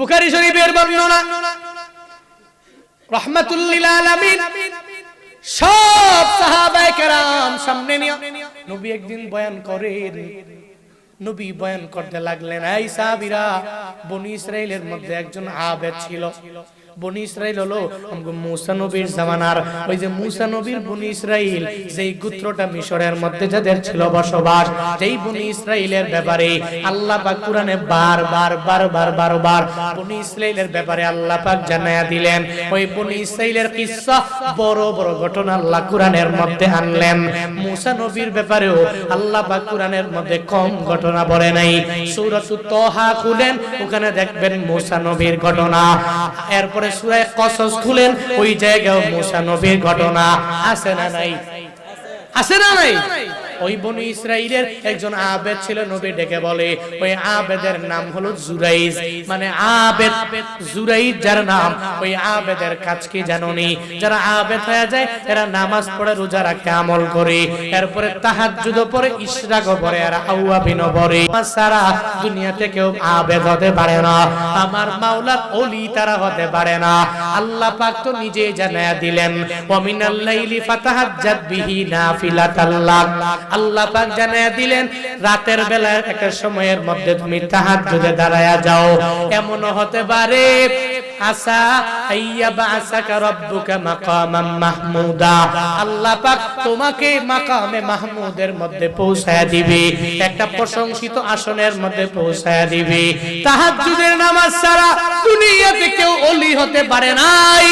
বুখারী শরীফের বর্ণনা, রহমাতুল্লিল আলামিন, সব সাহাবায়ে কেরাম সামনে নিয়ে, নবী একদিন বয়ান করেন, নবী বয়ান করতে লাগলেন, এই সাহাবীরা, বনি ইসরাইলের মধ্যে একজন আবেদ ছিল। বনি ইসরাইল হলো মুসা নবীর জামানার। ওই যে মুসা নবীর বনি ইসরাইল, যেই মিশরের মধ্যে যাদের ছিল বসবাস, যেই বনি ইসরাইলের ব্যাপারে আল্লাহ পাক বনি ইসরাইলের ব্যাপারে আল্লাহ পাক জানায়া দিলেন। ওই বনি ইসরাইলের কিসসা বড় বড় ঘটনা আল্লাহ কোরআনের মধ্যে আনলেন। মুসা নবীর ব্যাপারেও আল্লাহ পাক কোরআনের মধ্যে কম ঘটনা বলে নাই। সূরাতুত তাহা খুলেন, ওখানে দেখবেন মুসা নবীর ঘটনা। এরপরে সূরা কসস খুলেন ওই জায়গায় মুসা নবীর ঘটনা আছে না নাই? আছে না নাই? ওই বনি ইসরাইলের একজন আবেদ ছিল, নবী ডেকে বলে, ওই আবেদের নাম হলো জুরাইজ। মানে আবেদ, জুরাইজ যার নাম, ওই আবেদের কাজ কি জানোনি? যারা আবেদ হয়ে যায়, এরা নামাজ পড়ে, রোজা রাখে, আমল করে। এরপরে তাহাজ্জুদ পড়ে ইশরাক পড়ে আর আউয়াবিন পড়ে সারা দুনিয়াতে কেউ আবেদ হতে পারে না। আমার মাওলার ওলি তারা হতে পারে না। আল্লাহ পাক তো নিজে জানায়া দিলেন ওয়ামিনাল লাইলি ফাতাহাজ্জাত বিহি নাফিলাতাল্লাহ। আল্লাহ পাক জানায়া দিলেন, রাতের বেলা একটা সময়ের মধ্যে তুমি তাহাজ্জুদে দাঁড়ায়া যাও। এমন হতে পারে আসা রব্বুকা মাকামাম মাহমুদা। আল্লাহ পাক তোমাকে মাকামে মাহমুদের মধ্যে পৌঁছায়া দিবে, একটা প্রশংসিত আসনের মধ্যে পৌঁছায়া দিবে। তাহাজ্জুদের নামাজ ছাড়া দুনিয়াতে কেউ ওলি হতে পারে নাই।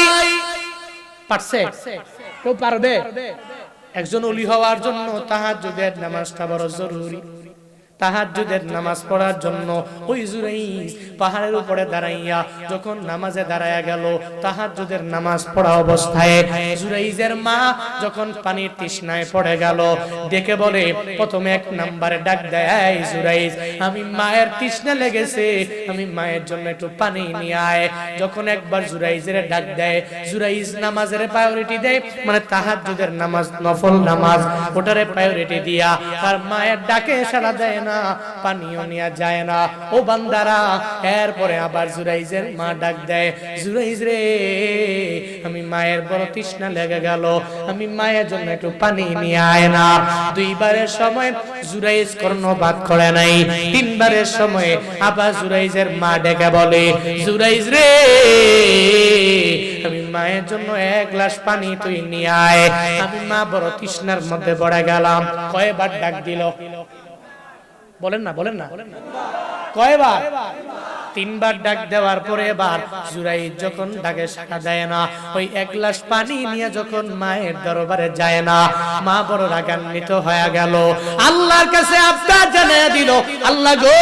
কেউ পারবে? একজন অলি হওয়ার জন্য তাহাজ্জুদের নামাজটা বড় জরুরি। তাহাজ্জুদের নামাজ পড়ার জন্য ওই জুরাইজ পাহাড়ের উপরে দাঁড়াইয়া যখন নামাজে দাঁড়ায়া গেল, তাহাজ্জুদের নামাজ পড়া অবস্থায় জুরাইজের মা যখন পানির তৃষ্ণায় পড়ে গেল দেখে বলে, প্রথমে এক নাম্বারে ডাক দেয় জুরাইজ আমি মায়ের তৃষ্ণা লেগেছে, আমি মায়ের জন্য একটু পানি নিয়ে আয়। যখন একবার জুরাইজের ডাক দেয় জুরাইজ নামাজের প্রায়োরিটি দেয় মানে তাহাজ্জুদের নামাজ, নফল নামাজ, ওটারে প্রায়োরিটি দিয়া, তার মায়ের ডাকে সাড়া দেয় না। পানিও নেওয়া যায় না। ও বান্দারা, এরপরে আবার জুরাইজের মা ডাক দেয়, জুরাইজ রে, আমি মায়ের বড় তৃষ্ণা লেগে গেল, আমি মায়ের জন্য একটু পানি নিয়ে আয় না। দুইবারের সময় জুরাইজ কর্ণপাত করে নাই, তিনবারের সময় আবার জুরাইজের মা ডেকে বলে, জুরাইজ রে, আমি মায়ের জন্য এক গ্লাস পানি তুই নিয়ে আয়। আমি মা বড় তৃষ্ণার মধ্যে পড়ে গেলাম, কয়বার ডাক দিল বলেন না বলেন না। কয়বার? তিনবার ডাক দেওয়ার পরে এবার জুরাই যখন ডাকে সাড়া দেয় না, ওই এক গ্লাস পানি নিয়ে যখন মায়ের দরবারে যায় না, মা বড় রাগান্বিত হয়ে গেল। আল্লাহর কাছে আপনার জানিয়ে দিল, আল্লাহ গো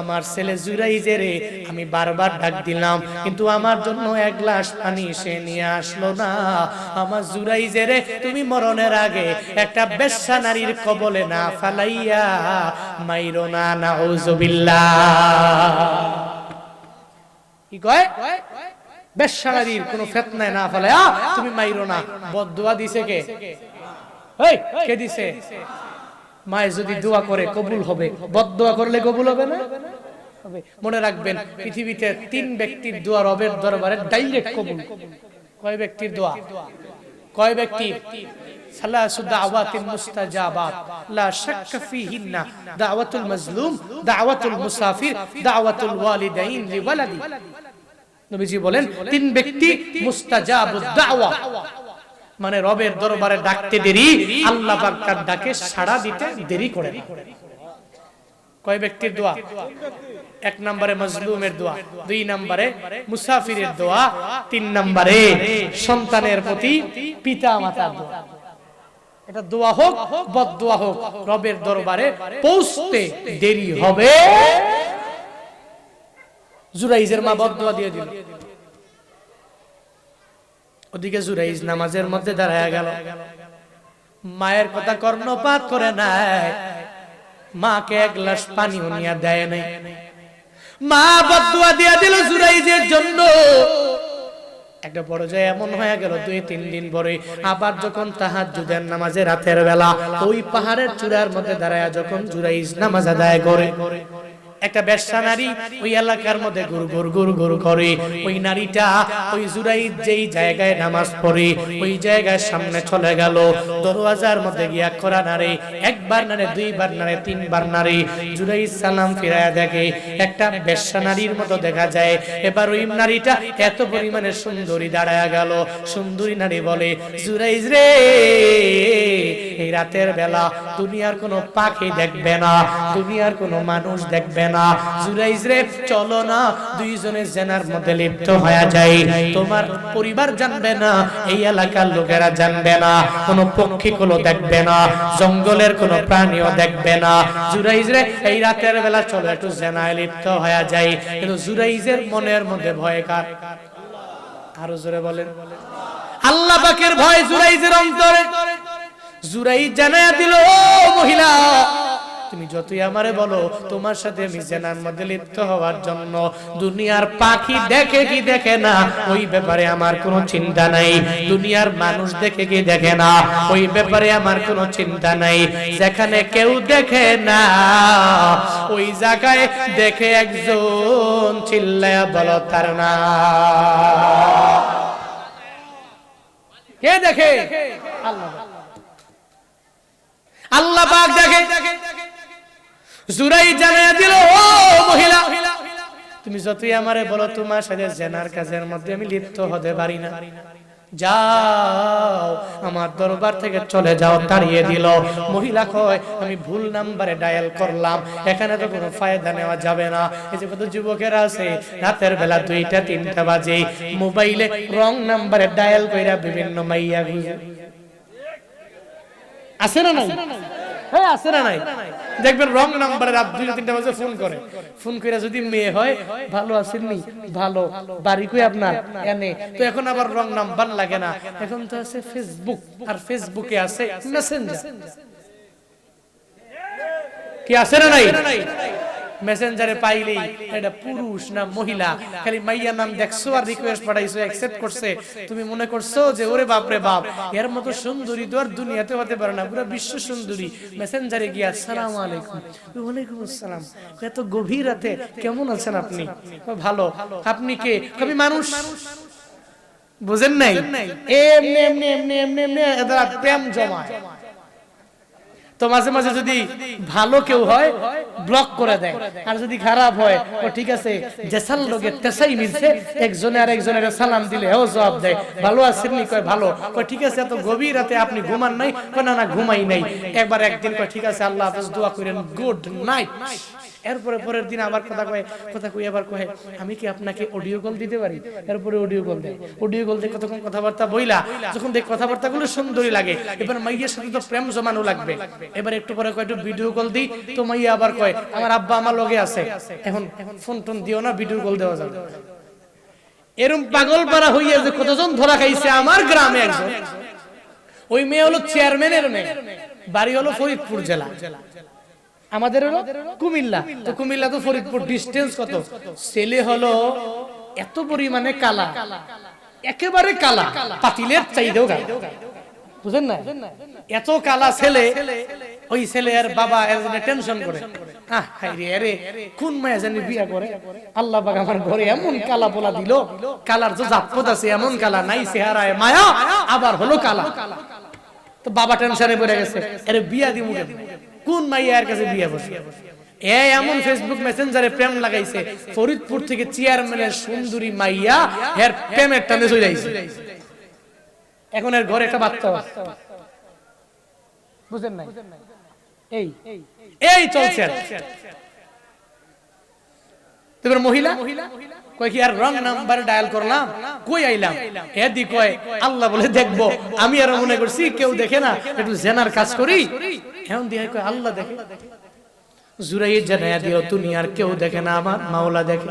আমার ছেলে জুরাইজে রে আমি বারবার ডাক দিলাম। কিন্তু আমার জন্য এক গ্লাস পানি সে নিয়ে আসলো না। আমার জুরাইজে রে তুমি মরণের আগে একটা বেশ্যা নারীর কবলে না ফালাইয়া মাইরো না নাউজুবিল্লাহ কি কয়? বেশ্যা নারীর কোনো ফেতনায় না ফালাইয়া তুমি মাইরো না। বদদুয়া দিছে কে? কে দিছে? মায়ের যদি দোয়া করে কবুল হবে বদ দোয়া করলে কবুল হবে না হবে। মনে রাখবেন পৃথিবীতে তিন ব্যক্তির দোয়া রবের দরবারে ডাইরেক্ট কবুল কয় ব্যক্তির দোয়া কয় ব্যক্তি ثلاث دعوات مستجابات لا شك فيهن دعوة المظلوم دعوة المسافر دعوة الوالدين لولدي নবীজি বলেন তিন ব্যক্তি মুস্তাজাবুদ দাওয়া মানে রবের দরবারে ডাকতে দেরি, আল্লাহ পাক তার ডাকে সাড়া দিতে দেরি করে। কয় ব্যক্তির দোয়া? এক নম্বরে মজলুমের দোয়া, দুই নম্বরে মুসাফিরের দোয়া, তিন নম্বরে সন্তানের প্রতি পিতা মাতার দোয়া। এটা দোয়া হোক বদ দোয়া হোক, রবের দরবারে পৌঁছতে দেরি হবে। জুরাইজের মা বদ দোয়া দিয়ে দিল। ওদিকে জুরাইজ নামাজের মধ্যে দাঁড়ায় গেল। মায়ের কথা কর্ণপাত করে নাই। মাকে এক গ্লাস পানি নিয়ে দেয় নাই। মা বদুয়া দিয়ে দিল জুরাইজের জন্য। একটা বড় যায় এমন হয়ে গেল, দুই, তিন দিন পরে আবার যখন তাহার যুদের নামাজে রাতের বেলা ওই পাহাড়ের চূড়ার মধ্যে দাঁড়ায় যখন জুরাইজ নামাজ আদায় করে একটা ব্যবসা নারী ওই এলাকার মধ্যে গুরু গুরু গুরু গুরু করে। ওই নারীটা ওই জুরাই যেই জায়গায় নামাজ পড়ে, ওই জায়গায় সামনে চলে গেল। দরওয়াজার মধ্যে গিয়া করা নারে একবার নারে দুইবার নারে তিনবার নারে জুরাই সালাম ফিরায়া দেখে, একটা ব্যবসা নারীর মতো দেখা যায়। এবার ওই নারীটা এত পরিমাণে সুন্দরী দাঁড়ায় গেল। সুন্দরী নারী বলে জুরাইজ রে, এই রাতের বেলা দুনিয়ার কোনো পাখি দেখবে না, দুনিয়ার কোনো মানুষ দেখবে না জুরাইজ রে, চলো না। দুইজনের জেনার মধ্যে লিপ্ত হয়ে যায় তোমার পরিবার জানবে না, এই এলাকার লোকেরা জানবে না। কোনো পক্ষী গুলো দেখবে না, জঙ্গলের কোনো প্রাণীও দেখবে না। জুরাইজ রে, এই রাতের বেলা চলো, একটু জেনায় লিপ্ত হয়ে যায় কিন্তু জুরাইজের মনের মধ্যে ভয় কার? আরও জোরে বলেন। আল্লাহ পাকের ভয় জুরাইজের অন্তরে। জুরাই জানায়া দিল মহিলা তুমি যতই আমারে বলো, তোমার সাথে আমি জেনার মধ্যে লিপ্ত হওয়ার জন্য। দুনিয়ার পাখি দেখে কি দেখে না, ওই ব্যাপারে আমার কোনো চিন্তা নাই। দুনিয়ার মানুষ দেখে কি দেখে না, ওই ব্যাপারে আমার কোনো চিন্তা নাই। যেখানে কেউ দেখে না, ওই জায়গায় দেখে একজন চিল্লায়া বলো তার না। কে দেখে? আল্লাহ। আল্লাহ পাক দেখে। জুরাই জানিয়ে দিল, ও মহিলা, তুমি যতই আমারে বলো তোমার সাথে জেনার কাজের মধ্যে আমি লিপ্ত হতে পারি না। যাও, আমার দরবার থেকে চলে যাও, তাড়িয়ে দিল। মহিলা কয়, আমি ভুল নাম্বারে ডায়াল করলাম, এখানে তো কোনো ফায়দা নেওয়া যাবে না। এই যে কত যুবকেরা আছে, রাতের বেলা দুইটা, তিনটা বাজে, মোবাইলে রং নাম্বারে ডায়াল কইরা বিভিন্ন মাইয়া আছে না নাই? হ্যাঁ আছে না নাই? দেখবেন রং নাম্বারে রাত দুইটা তিনটা বাজে ফোন করে। ফোন করে যদি মেয়ে হয় ভালো আছেননি ভালো। বাড়ি কই আপনার? এনে। তো এখন আবার রং নাম্বার লাগে না। এখন তো আছে ফেসবুক আর ফেসবুকে আছে মেসেঞ্জার কি আছে না নাই? মেসেঞ্জারে পাইলেই এটা পুরুষ না মহিলা। খালি মাইয়া নাম দেখছ আর রিকোয়েস্ট পাঠাইছো অ্যাকসেপ্ট করছে। তুমি মনে করছ যে ওরে বাপ রে বাপ এর মতো সুন্দরী তো আর দুনিয়াতে হতে পারে না পুরো বিশ্ব সুন্দরী। মেসেঞ্জারে গিয়া আসসালামু আলাইকুম। ওয়ালাইকুম আসসালাম। এত গভীর রাতে কেমন আছেন আপনি? ভালো। আপনি কে? কবি মানুষ। বুঝেন নাই? এমনি এমনি এমনি এমনি এমনি এদের প্রেম জমা তো মাঝে মাঝে যদি ভালো কেউ হয় ব্লক করে দেয়। আর যদি খারাপ হয় ও ঠিক আছে জেসাল লোকে তেসাই মিলছে একজনে আর একজনের সালাম দিলে ও জবাব দেয় ভালো আছেন নি কয় ভালো। কয় ঠিক আছে এত গভীর রাতে আপনি ঘুমান নাই? কয় না না ঘুমাই নাই। একবার একদিন কয় ঠিক আছে আল্লাহ হাফেজ দোয়া করেন গুড নাইট এরপরে পরের দিন আবার কথা কয়, কথা কই আবার কয় আমি কি আপনাকে অডিও কল দিতে পারি? এরপরে অডিও কল দেয়। অডিও কল দিয়ে কতক্ষণ কথাবার্তা বইলা? যখন দেখ কথাবার্তা গুলো সুন্দরই লাগে, এবার মাইয়ের সাথে তো প্রেম জমানো লাগবে। এবার একটু পরে কয়, একটু ভিডিও কল দিই। তো মাইয়া আবার কয়, আমার আব্বা আমার লগে আছে। এখন ফোন টোন দিও না ভিডিও কল দেওয়া যাবে। এরম পাগল পারা হইয়া যে কতজন ধরা খাইছে আমার গ্রামে একজন। ওই মেয়ে হলো চেয়ারম্যানের মেয়ে। বাড়ি হলো ফরিদপুর জেলা। আমাদের হলো কুমিল্লা। তো কুমিল্লা তো ফরিদপুর। ডিস্টেন্স কত? ছেলে হলো এত পরিমাণে কালা। একেবারে কালা। পাতিলের চাইদেও কালা। বুঝেন না এত কালা ছেলে ওই ছেলে আর বাবা এজনে টেনশন করে। আহ বিয়া আল্লাহ আমার এমন কালা যে আছে, এমন কালা। নাই মায়া, আবার হলো কালা। তো বাবা টেনশনে পড়ে গেছে। আরে বিয়া দিমু কেন? কোন মাইয়ার কাছে বিয়ে বসে? এমন ফেসবুক মেসেঞ্জারে প্রেম লাগাইছে, ফরিদপুর থেকে চেয়ারম্যানের সুন্দরী মাইয়া এর প্রেমের টানে চলে যাইছে এখন এর ঘরে একটা বাচ্চা বুঝেন নাই? এই এই চলছে আর। কি। তো এবার মহিলা? কয় কি, আর রং নাম্বার ডায়াল করলাম? কই আইলাম? এ দি কয়, আল্লাহ বলে দেখব। আমি আর মনে করছি, কেউ দেখে না, একটু জেনার কাজ করি। এখন দিয়ে কয়, আল্লাহ দেখে। জুরাইয়ের জানাইয়া দিও আর কেউ দেখে না, আমার মাওলা দেখে।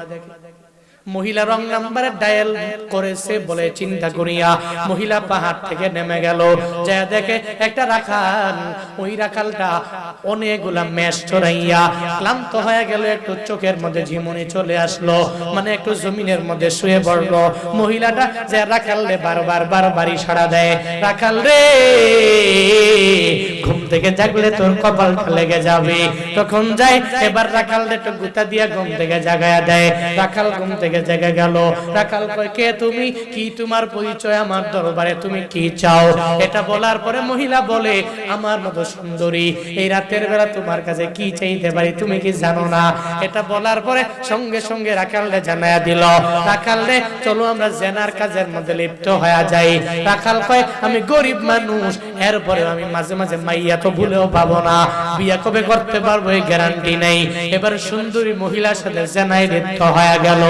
মহিলা রং নাম্বারে ডায়াল করেছে বলে চিন্তা করিয়া মহিলা পাহাড় থেকে নেমে গেল। যা দেখে একটা রাখাল, ওই রাখালটা অনেকগুলা ম্যাচ চড়াইয়া ক্লান্ত হয়ে গেল, একটু চোখের মধ্যে ঝিমুনি চলে আসলো মানে একটু জমিনের মধ্যে শুয়ে পড়ল। মহিলাটা যে রাখাল রে বারবার বারবারই সাড়া দেয়, রাখাল রে, ঘুম থেকে জাগলে তোর কপালটা লেগে যাবে। তখন যায়, এবার রাখাল রে একটু গুতা দিয়া ঘুম থেকে জাগায়া দেয়। রাখাল ঘুম থেকে জেগে গেল। রাখাল কয়, কে তুমি? কি তোমার পরিচয় আমার দরবারে? তুমি কি চাও? এটা বলার পরে মহিলা বলে, আমার মতো সুন্দরী, এই রাতের বেলা তোমার কাছে কি চাইতে পারি তুমি কি জানো না? এটা বলার পরে সঙ্গে সঙ্গে রাখালরে জানায়া দিল, রাখালরে, চলো আমরা জেনার কাজের মধ্যে লিপ্ত হয়ে যাই। রাখাল কয়, আমি গরিব মানুষ এরপরে আমি মাঝে মাঝে মাইয়া তো ভুলেও পাবো না। বিয়া কবে করতে পারব এই গ্যারান্টি নেই। এবার সুন্দরী মহিলার সাথে জেনায় লিপ্ত হয়ে গেল।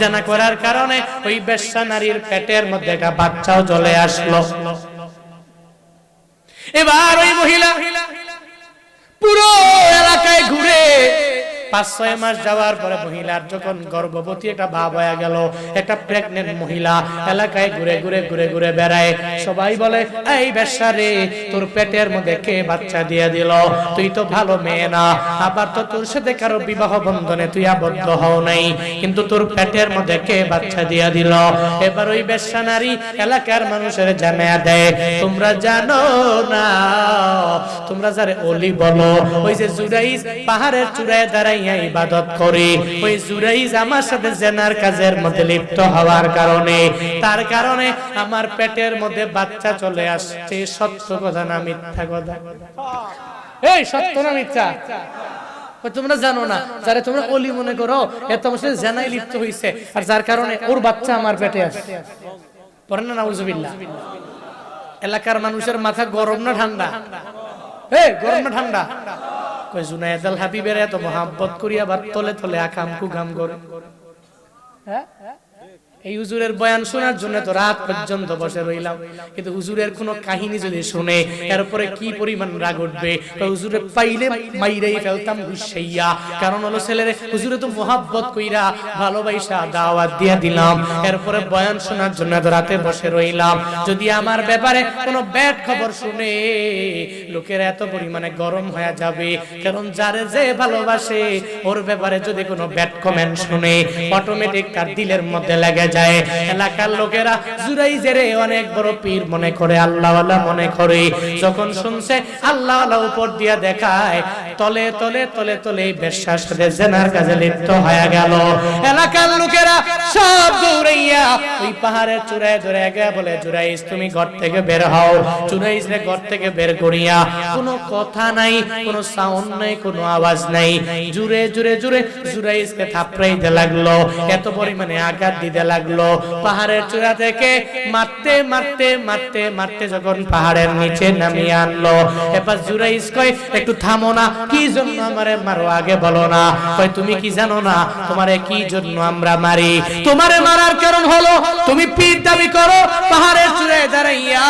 জেনা করার কারণে ওই বেশ্যা নারীর পেটের মধ্যে একটা বাচ্চাও চলে আসলো। এবার ওই মহিলা পুরো এলাকায় ঘুরে পাঁচ, ছয় মাস যাওয়ার পরে মহিলার যখন গর্ভবতী একটা ভাব হয়ে গেল, একটা প্রেগনেন্ট মহিলা এলাকায় ঘুরে ঘুরে ঘুরে ঘুরে বেড়ায়। সবাই বলে, এই বেশ্যা রে তোর পেটের মধ্যে কে বাচ্চা দিয়ে দিল? তুই তো ভালো মেয়ে না। আবার তো তোর সাথে কারও বিবাহ বন্ধনে তুই আবদ্ধ হও নাই। কিন্তু তোর পেটের মধ্যে কে বাচ্চা দিয়ে দিল? এবার ওই বেশ্যা নারী এলাকার মানুষের জানায়া দেয়, তোমরা জানো না, তোমরা যারে অলি বলো। ওই যে জুরাইজ পাহাড়ের চূড়ায় দাঁড়াইয়া ইবাদত করে। ওই জুরাইজ আমার সাথে জেনার কাজের মধ্যে লিপ্ত হওয়ার কারণে। তার কারণে আমার পেটের মধ্যে বাচ্চা চলে আসছে। সত্য কথা না মিথ্যা কথা? এই, সত্য না মিথ্যা? তোমরা জানো না, যারা তোমরা অলি মনে করো এত জেনাই লিপ্ত আর যার কারণে ওর বাচ্চা আমার পেটে আসে পড়েন না এলাকার মানুষের মাথা গরম না ঠান্ডা? এই, গরম না ঠান্ডা? কই জুনায়েদ আল হাবিবের এত মোহাব্বত করিয়া আবার তলে তলে আকাম কুঘাম করে হ্যাঁ? এই হুজুরের বয়ান শোনার জন্য তো রাত পর্যন্ত বসে রইলাম। কিন্তু হুজুরের কোনো কাহিনী যদি শুনে এরপরে কি পরিমাণ রাগ উঠবে? তো হুজুরে পাইলে মাইরেই ফেলতাম গুসাইয়া কারণ হলো ছেলেরে, হুজুরে তো মোহাব্বত কইরা ভালোবাসা, দাওয়াত দিয়া দিলাম। এরপরে বয়ান শোনার জন্য এত রাতে বসে রইলাম। যদি আমার ব্যাপারে কোনো ব্যাড খবর শুনে, লোকের এত পরিমাণে গরম হয়ে যাবে। কারণ যারে যে ভালোবাসে, ওর ব্যাপারে যদি কোনো ব্যাড কমেন্ট শুনে অটোমেটিক তার দিলের মধ্যে লেগে যায়। এলাকার লোকেরা জুরাই জেরে অনেক বড় পীর মনে করে, আল্লাহওয়ালা মনে করে। যখন শুনছে, আল্লাহওয়ালা উপর দিয়া দেখায় তলে তলে তলে তলে বেশ্যার সাথে জেনার কাজে লিপ্ত হয়ে গেল। এলাকার লোকেরা সব দৌড়াইয়া ওই পাহাড়ের চূড়ায় ধরে গে বলে জুরাইস তুমি ঘর থেকে বের হও। জুরাইস রে, ঘর থেকে বের করিয়া, কোনো কথা নাই, কোনো সাউন্ড নাই, কোনো আওয়াজ নাই। জুড়ে জুড়ে জুড়ে জুরাইসকে থাপড়াইতে লাগল, এত পরিমাণে আঘাত দিতে লাগল। পাহাড়ের চূড়া থেকে মারতে মারতে মারতে মারতে যখন পাহাড়ের নিচে নামিয়ে আনলো, এবার জুরাইস কয়, একটু থামো না কি জন্য আমারে মারো? আগে বলো না। কয়, তুমি কি জানো না? তোমারে কি জন্য আমরা মারি? তোমারে মারার কারণ হলো, তুমি পীর দাবি করো, পাহাড়ের চূড়ায় দাঁড়াইয়া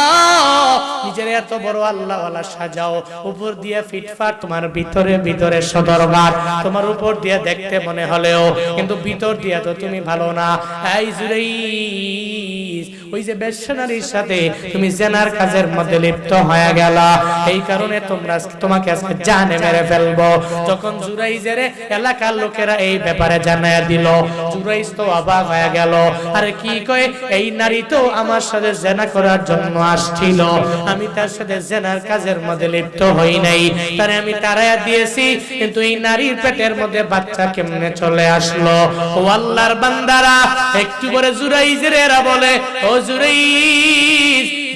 নিজের এত বড় আল্লাহওয়ালা সাজাও, উপর দিয়ে ফিটফাট, তোমার ভিতরে ভিতরে সদরবার, তোমার উপর দিয়ে দেখতে মনে হলেও, কিন্তু ভিতর দিয়ে তো তুমি ভালো না। এই জুরাইস ওই যে বেশ্যনারীর সাথে তুমি জেনার কাজের মধ্যে লিপ্ত হয়ে গেল। এই কারণে তোমরা তোমাকে আজকে জানে মেরে ফেলব। যখন জুরাইজের এলাকার লোকেরা এই ব্যাপারে জানায়া দিল। জুরাইজ তো অবাক হয়ে গেল। আরে কি কয়? এই নারী তো আমার সাথে জেনা করার জন্য আসছিল। আমি তার সাথে জেনার কাজের মধ্যে লিপ্ত হই নাই। তারে আমি তারায়া দিয়েছি কিন্তু এই নারীর পেটের মধ্যে বাচ্চা কেমনে চলে আসলো? ও আল্লাহর বান্দারা একটু করে জুরাইজের এরা বলে ও জুরাইজ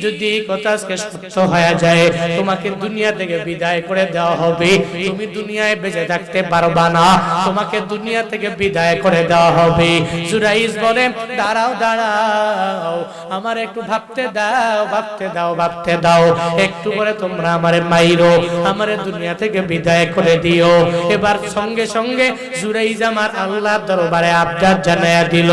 যদি এই কথা আজকে সত্য হয়ে যায়, তোমাকে দুনিয়া থেকে বিদায় করে দেওয়া হবে। তুমি দুনিয়ায় বেঁচে থাকতে পারবা না। তোমাকে দুনিয়া থেকে বিদায় করে দেওয়া হবে। জুরাইজ বলে, দাঁড়াও দাঁড়াও, আমার একটু ভাবতে দাও ভাবতে দাও ভাবতে দাও। একটু করে তোমরা আমারে মাইরো, আমারে দুনিয়া থেকে বিদায় করে দিও। এবার সঙ্গে সঙ্গে জুরাইজ আমার আল্লাহ দরবারে আবদার জানায়া দিল,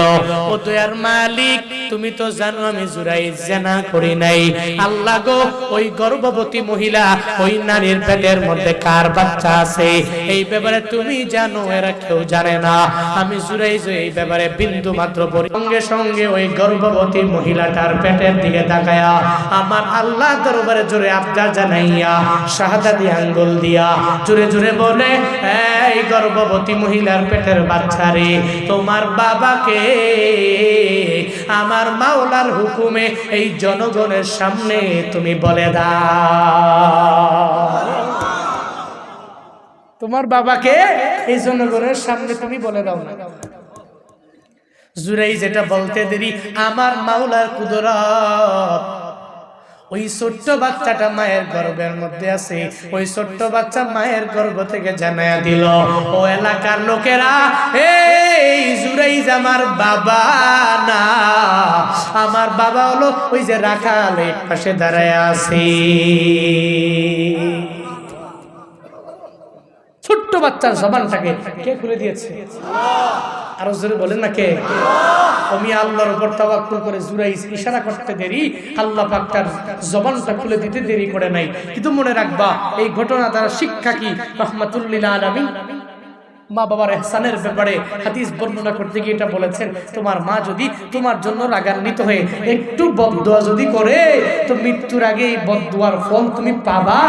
ও দয়ার মালিক, তুমি তো জানো আমি জুরাইজ জানা করি নাই। নাই। আল্লাহ গো, ওই গর্ভবতী মহিলা, ওই নারীর পেটের মধ্যে কার বাচ্চা আছে? এই ব্যাপারে তুমি জানো, এরা কেউ জানে না। আমি জুড়াই যে এই ব্যাপারে বিন্দু মাত্র পড়ি সঙ্গে সঙ্গে ওই গর্ভবতী মহিলাটার পেটের দিকে তাকায়া আমার আল্লাহ দরবারে জোরে আবদার জানাইয়া আঙ্গুল দিয়া জোরে বলে, এই গর্ভবতী মহিলার পেটের বাচ্চা রে, তোমার বাবাকে, আমার মাওলার হুকুমে এই জনগণের সামনে তুমি বলে দাও। তোমার বাবাকে এই জনগণের সামনে তুমি বলে দাও না। জুরাই যেটা বলতে দেরি, আমার মাওলার কুদরত। ওই ছোট্ট বাচ্চাটা মায়ের গর্বের মধ্যে আছে। ওই ছোট্ট বাচ্চা মায়ের গর্ব থেকে জানায়া দিল, ও এলাকার লোকেরা, এই জুরাই আমার বাবা না। আমার বাবা হলো ওই যে রাখাল পাশে দাঁড়ায় আছে। বাচ্চার জবানটাকে কে খুলে দিয়েছে? আরও জোরে বলেন না কে? আমি আল্লাহর উপর তাওয়াক্কুল করে জুরাই ইশারা করতে দেরি, আল্লাহ পাক তার জবানটা খুলে দিতে দেরি করে নাই। কিন্তু মনে রাখবা, এই ঘটনা দ্বারা শিক্ষা কি? রহমাতুল্লিল আলামিন মা বাবার এহসানের ব্যাপারে হাদিস বর্ণনা করতে গিয়ে এটা বলেছেন, তোমার মা যদি তোমার জন্য রাগান্বিত হয়ে একটু বদদোয়া যদি করে, তো মৃত্যুর আগে এই বদদোয়ার ফল তুমি পাবা।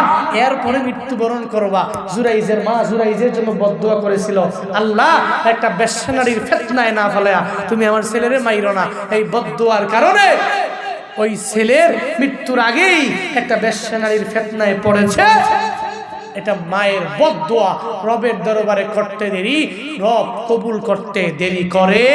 এরপরে মৃত্যুবরণ করবা। জুরাইজের মা জুরাইজের জন্য বদদোয়া করেছিল, আল্লাহ, একটা বেশনারির ফেতনায় না ফেলায়া তুমি আমার ছেলেরে মাইরো না। এই বদদোয়ার কারণে ওই ছেলের মৃত্যুর আগেই একটা বেশনারির ফেতনায় পড়েছে। এটা মায়ের বদোয়া রবের দরবারে করতে দেরি রব কবুল করতে দেরি করে।